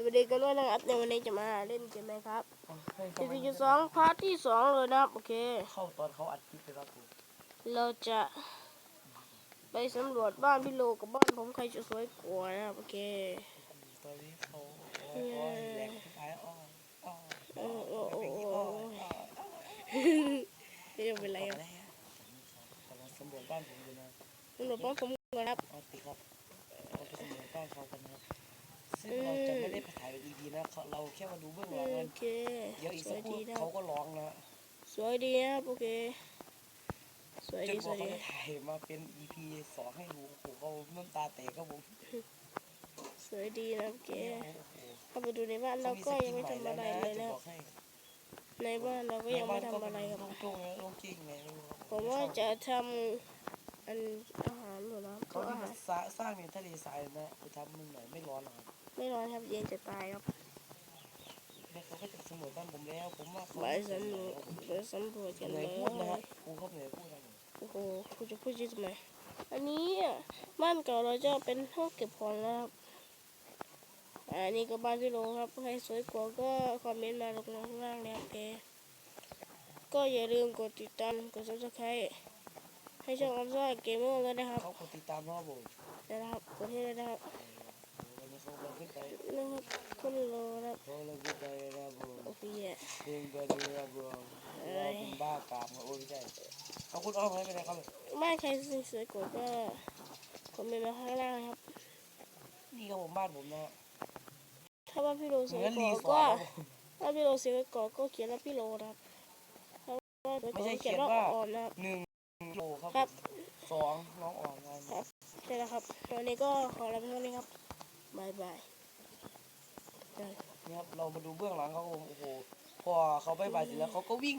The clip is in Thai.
สวัสดีกันด้วยนะครับในวันนี้จะมาเล่นเกมไหมครับให้จุทำไมดจุดสองพาร์ทที่สองเลยนะครับโอเค เข้าตอนเขาอัดคลิปเลยครับผมเราจะไปสำรวจบ้านพี่โลกับบ้านผมใครจะสวยกว่านะครับโอเคตอนนี้เขาโอ้ยโอ้ยแหลกทุกท้ายอ้ออ้อโอ้โอ้โอ้เป็นโอ้อีอ้อโอ้อ้อไม่เป็นไรครับแล้วกำลังสำรวจบ้านผมอยู่นะสำรวจบ้านผมก่อนครับเอาติครับเราไปสำรวจบ้านเขากันนะครับ ซึ่งเราจะไม่ได้ไปถ่ายเป็น EP นะเขาเราแค่มาดูเบื้องหลังโอกันเคเดี๋ยวอีกสสัวกยครู่ดีนะครัเขาบก็ร้องนะสวยดีนะครับโอเคสวยจดีนสกวว่ายเขาดีจะถ่ายมาเป็น EP สองให้ดูโอ้โหเขาน้ำตาแตกครับผมสวยดีนะครับโอเคโอ้โหเข้าไปดูในบ้านเราก็ยังไม่ทำอะไรเลยจะนะบอกให้ในบ้านเราก็ยังไม่ทำอะไรครับลงจุ้งนะลงจริงไงไม่รู้ครับผมว่าจะทำอัน สร้างสร้างในทะเลทรายนะไปทำมันหน่อยไม่ร้อนหรอกครับไม่ร้อนครับเย็นจะตายครับแล้วเขาก็จะสำรวจบ้านผมแล้ว ผมว่าเขาไปสำรวจไปสำรวจกันเหเลนื่อยยพูดนะครับครูเขาเหนื่อยพูดนะผมโอ้โหคุณจะพูดยี่ทำไมอันนี้อะบ้านเก่าเราจะเป็นห้องเก็บของนะครับอันนี้ก็บ้านพี่โลครับใครสวยกว่าก็คอมเมนต์มาลงข้างล่างเลยครับโอเคก็อย่าลืมกดติดตามกด subscribe ให้ช่องอัลซ่าเกมเมอร์เลยนะครับเขากดติดตามนะครับผมนะครับกดให้เลยนะครับวันนี้เขาลงขึ้นไปนะครับคุณโลนะครับเขาลงขึ้นไปนะครับผมโอเคเพลงตัวนี้นะครับผมเราเป็นบ้ากามครับโอ้ยไม่ใช่เอาคุณอ้อมให้ไปไหนครับบ้านใครสวยๆกว่าก็คอมเมนต์มาข้างล่างนะครับ นี่ครับผมบ้านผมนะถ้าบ้านพี่โลสเหวยมือนกว่ารีสอก็ร์ทครับผมถ้าพี่โลสวยกว่าก็เขียนว่าพี่โลนะครับถ้าว่าสวยกว่าก็เขียนว่าอ่อนนะครับหนึ่ง โลครับครับ สองน้องอ่อนนะครับใช่แล้วครับวันนี้ก็ขอลาไปเท่านี้ครับบายบายนี่ครับเรามาดูเบื้องหลังเขาครับผมโอ้โห พอเขาไปบายเสร็จแล้วเขาก็วิ่ง